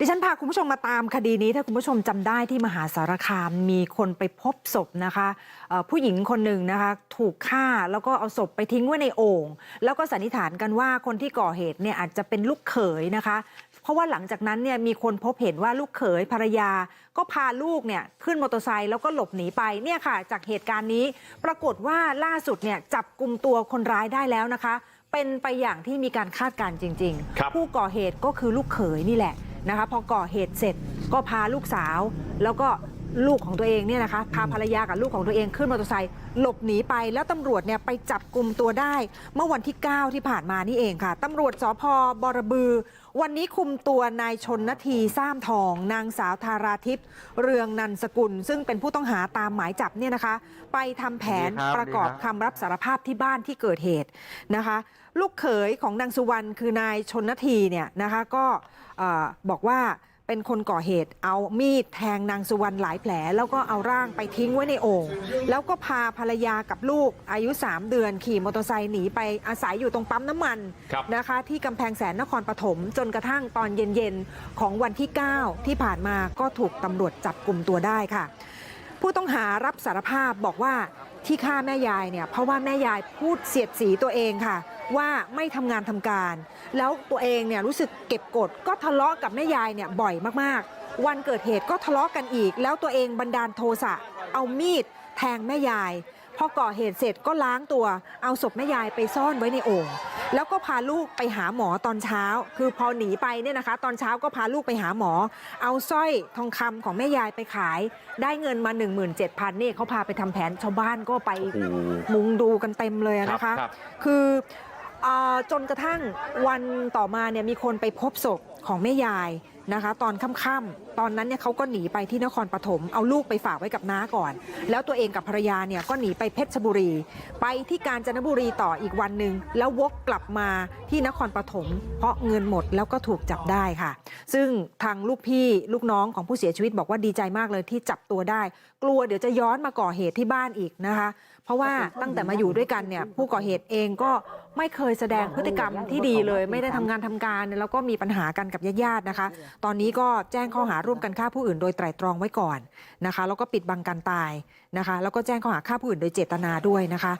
ดิฉันพาคุณผู้ชมมาตามคดีนี้ถ้าคุณผู้ชมจำได้ที่มหาสารคามมีคนไปพบศพนะคะเอ่อผู้หญิงคนหนึ่งนะคะถูกฆ่าแล้วก็เอาศพไปทิ้งไว้ในโอ่งแล้วก็สันนิษฐานกันว่าคนที่ก่อเหตุเนี่ยอาจจะเป็นลูกเขยนะคะ เพราะว่าหลังจากนั้นเนี่ยมีคนพบเห็นว่าลูกเขยภรรยา ก็พาลูกเนี่ยขึ้นมอเตอร์ไซค์แล้วก็หลบหนีไปเนี่ยค่ะ จากเหตุการณ์นี้ปรากฏว่าล่าสุดเนี่ยจับกลุ่มตัวคนร้ายได้แล้วนะคะ เป็นไปอย่างที่มีการคาดการณ์จริงครับๆผู้ก่อเหตุก็คือลูกเขยนี่แหละ นะคะพอก่อเหตุเสร็จก็พาลูกสาวแล้วก็ ลูกของตัวเองเนี่ยนะคะพาภรรยากับลูกของตัวเองขึ้นมอเตอร์ไซค์หลบหนีไปแล้วตำรวจเนี่ยไปจับกลุ่มตัวได้ เมื่อวันที่ 9 ที่ผ่านมานี่เองค่ะตำรวจสพบรบือ วันนี้คุมตัวนายชนนาทีซ้ามทอง นางสาวธาราทิพย์เรืองนันสกุล ซึ่งเป็นผู้ต้องหาตามหมายจับเนี่ยนะคะ ไปทำแผนดีครับประกอบดีครับคำรับสารภาพที่บ้านที่เกิดเหตุนะคะ ลูกเขยของนางสุวรรณคือนายชนนาทีเนี่ยนะคะก็เอ่อบอกว่า เป็นคนก่อเหตุเอามีดแทงนางสุวรรณหลายแผล แล้วก็เอาร่างไปทิ้งไว้ในโอ่งแล้วก็พาภรรยากับลูกอายุ 3 เดือน ขี่มอเตอร์ไซค์หนีไปอาศัยอยู่ตรงปั๊มน้ำมันครับนะคะ ที่กำแพงแสนนครปฐมจนกระทั่งตอนเย็นๆ ของวันที่ 9 ที่ผ่านมาก็ถูกตำรวจจับกลุ่มตัวได้ค่ะ ผู้ต้องหารับสารภาพบอกว่า ที่ฆ่าแม่ยายเนี่ยเพราะว่าแม่ยายพูดเสียดสีตัวเองค่ะ ว่าไม่ทำงานทำการ แล้วตัวเองเนี่ยรู้สึกเก็บกดก็ทะเลาะกับแม่ยายเนี่ยบ่อยมากๆ วันเกิดเหตุก็ทะเลาะกันอีก แล้วตัวเองบันดาลโทสะเอามีดแทงแม่ยายพอก่อเหตุเสร็จก็ล้างตัวเอาศพแม่ยายไปซ่อนไว้ในโอ่ง แล้วก็พาลูกไปหาหมอตอนเช้า คือพอหนีไปเนี่ยนะคะ ตอนเช้าก็พาลูกไปหาหมอ เอาสร้อยทองคำของแม่ยายไปขาย ได้เงินมา 17,000นี่เขาพาไปทำแผนชาวบ้านก็ไปโอ้โหมุงดูกันเต็มเลยอะครับนะคะครับคือเอ่อจนกระทั่งวันต่อมาเนี่ยมีคนไปพบศพของแม่ยาย นะคะตอนค่ำๆตอนนั้นเนี่ยเขาก็หนีไปที่นครปฐมเอาลูกไปฝากไว้กับน้าก่อน แล้วตัวเองกับภรรยาเนี่ยก็หนีไปเพชรบุรี ไปที่กาญจนบุรีต่ออีกวันหนึ่งแล้ววกกลับมาที่นครปฐมเพราะเงินหมดแล้วก็ถูกจับได้ค่ะ ซึ่งทางลูกพี่ลูกน้องของผู้เสียชีวิตบอกว่าดีใจมากเลยที่จับตัวได้ กลัวเดี๋ยวจะย้อนมาก่อเหตุที่บ้านอีกนะคะ เพราะว่าตั้งแต่มาอยู่ด้วยกันเนี่ยผู้ก่อเหตุเองก็ไม่เคยแสดงพฤติกรรมที่ดีเลย ไม่ได้ทำงานทำการแล้วก็มีปัญหากันกับญาติๆนะคะตอนนี้ก็แจ้งข้อหาร่วมกันฆ่าผู้อื่นโดยไตรตรองไว้ก่อนนะคะแล้วก็ปิดบังการตายนะคะแล้วก็แจ้งข้อหาฆ่าผู้อื่นโดยเจตนาด้วยนะคะ